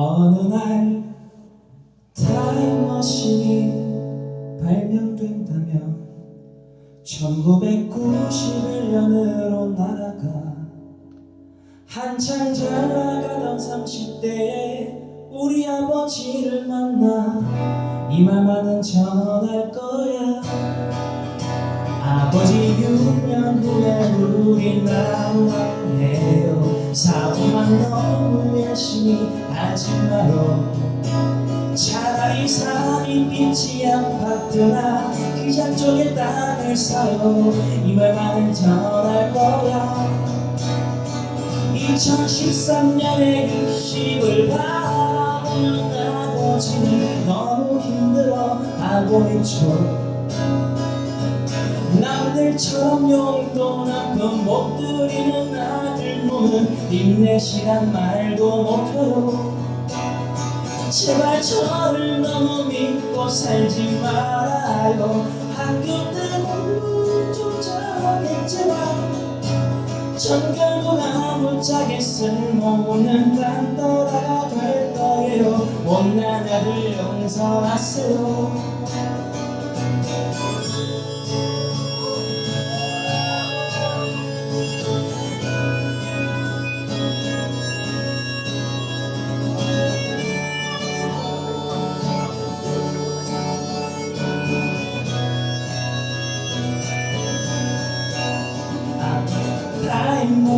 어느 날 타임머신이 발명된다면 1991년으로 날아가 한창 잘 나가던 30대에 우리 아버지를 만나 이 말만은 전할 거야. 아버지 6년 후에 우리 나와해요. 사고만 너무 열심히 하지 마요 차라리 산이 빛이 아파트나 기장 쪽에 땅을 사요 이 말만은 전할 거야. 2013년에 60을 바라보는 아버지는 너무 힘들어 하고 있죠 남들처럼 용돈 한푼못 들이는 아들 몸은 힘내시란 말도 못해요 제발 저를 너무 믿고 살지 말아요. 학교 때 공부 좀 잘하겠지만 전 결국 아무짝에 쓸모없는 딴따라가 될 거예요. 못난 아들 용서하세요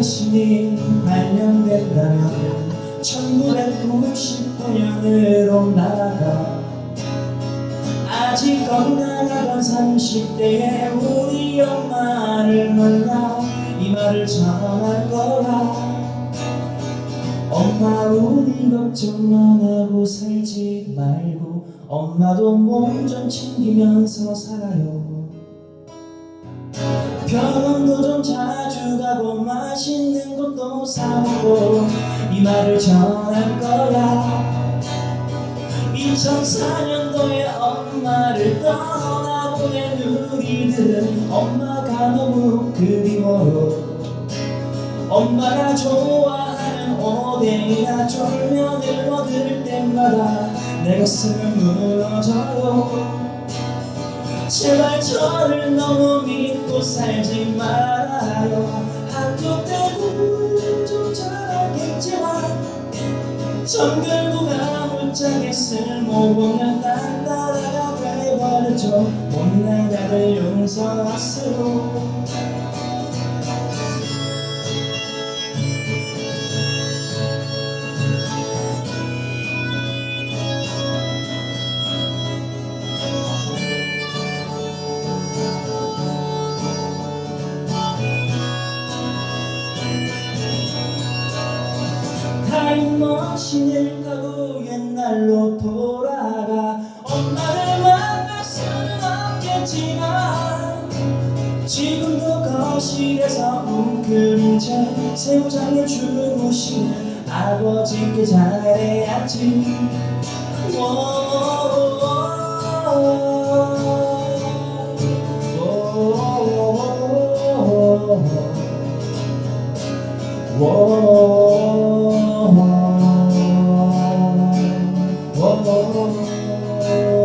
타임머신이 발명된다면 1999년으로 날아가 아직 건강하던 30대에 우리 엄마를 만나 이 말을 전할 거야 엄마 우리 걱정만 하고 살지 말고 엄마도 몸 좀 챙기면서 살아요 병원도 좀 자주 가고 맛있는 것도 사 먹고 이 말을 전할 거야. 2004년도에 엄마를 떠나보낸 우리들은 엄마가 너무 그리워요. 엄마가 좋아하는 오뎅이나 쫄면을 먹을 때마다 내 가슴은 무너져요 제발 저를 너무 믿고 살지 말아요. 때 공부 좀 잘하겠지만 전 결국 아무짝에 쓸모없는 딴따라가 돼버렸죠. 못난 아들 용서하세요 타임머신을 타고 옛날로 돌아가 엄마를 만날 수는 없겠지만 지금도 거실에서 웅크린 채 새우장을 주무시는 아버지께 잘해야지 감 사